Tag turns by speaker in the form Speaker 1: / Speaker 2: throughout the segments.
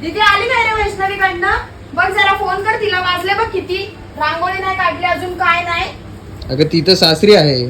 Speaker 1: दीदी आली काय रे वैष्णवीकडनं. बघ जरा फोन कर तिला वाजले बघ किती. रांगोळी नाही काढली अजून काय नाही.
Speaker 2: अगं ती तर सासरी आहे.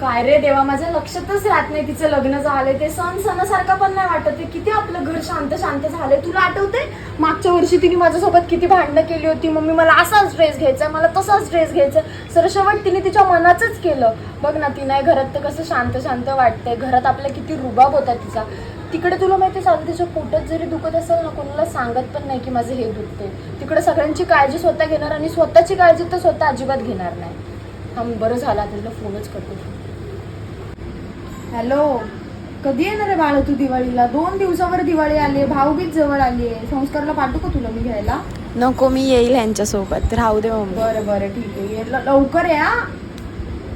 Speaker 1: काय रे देवा माझ्या लक्षातच राहत नाही तिचं लग्न झालंय. ते सण सणासारखं पण नाही वाटत आहे. किती आपलं घर शांत शांत झालंय. तुला आठवते मागच्या वर्षी तिने माझ्यासोबत किती भांडणं केली होती. मम्मी मला असाच ड्रेस घ्यायचा मला तसाच ड्रेस घ्यायचा. सर शेवट तिने तिच्या मनाचंच केलं. बघ ना ती नाही घरात तर कसं शांत शांत वाटतंय. घरात आपल्या किती रुबाब होता तिचा. तिकडे तुला माहिती सांग तिच्या पोटात जरी दुखत असेल ना कोणाला सांगत पण नाही की माझं हे दुखते तिकडे सगळ्यांची काळजी स्वतः घेणार आणि स्वतःची काळजी तर स्वतः अजिबात घेणार नाही. हा बरं झाला तुला फोनच करतो. हॅलो कधी येणार आहे बाळ तू दिवाळीला? दोन दिवसावर दिवाळी आली आहे भाऊबीज जवळ आली आहे. संस्कारला पाठवू का तुला मी घ्यायला?
Speaker 3: नको मी येईल ह्यांच्यासोबत राहू दे मम्मी.
Speaker 1: बरं बरं ठीक आहे. लवकर या.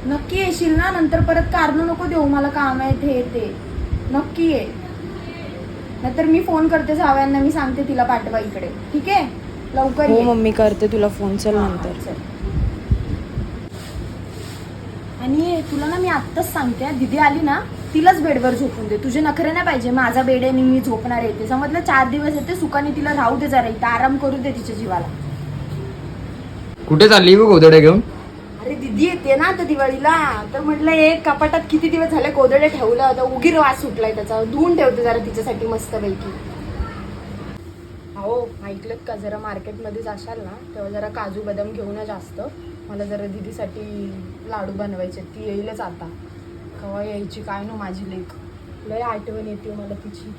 Speaker 1: नक्की येशील ना? नंतर परत कारण नको देऊ. मला काम आहे हे ते नक्की ये. नाहीतर मी फोन करते जावयांना मी सांगते तिला पाठवा इकडे. ठीक आहे? लवकर
Speaker 3: हो
Speaker 1: ये.
Speaker 3: मम्मी करते तुला फोन चल
Speaker 1: हा,
Speaker 3: नंतर.
Speaker 1: चल. आणि तुला ना मी आत्ताच सांगते दिदी आली ना तिलाच बेडवर झोपून दे. तुझे नखरे नाही पाहिजे माझा बेड आहे आणि मी झोपणार येते समजलं? चार दिवस येते सुखाने तिला राहू दे जरा इथं. आराम करू दे तिच्या जीवाला.
Speaker 2: कुठे चालली गो गोदड्या घेऊन?
Speaker 1: अरे दिदी येते ना आता दिवाळीला. तर म्हटलं एक कपाटात किती दिवस झाले कोदडे ठेवलं? आता उगीर वास सुटलाय त्याचा. धुवून ठेवते जरा तिच्यासाठी मस्त पैकी हो ऐकलं का? जरा मार्केटमध्येच असाल ना तेव्हा जरा काजू बदाम घेऊन जास्त. मला जरा दिदीसाठी लाडू बनवायचे ती येईलच आता. केव्हा यायची काय नो माझी लेक लय आठवण येते मला तिची.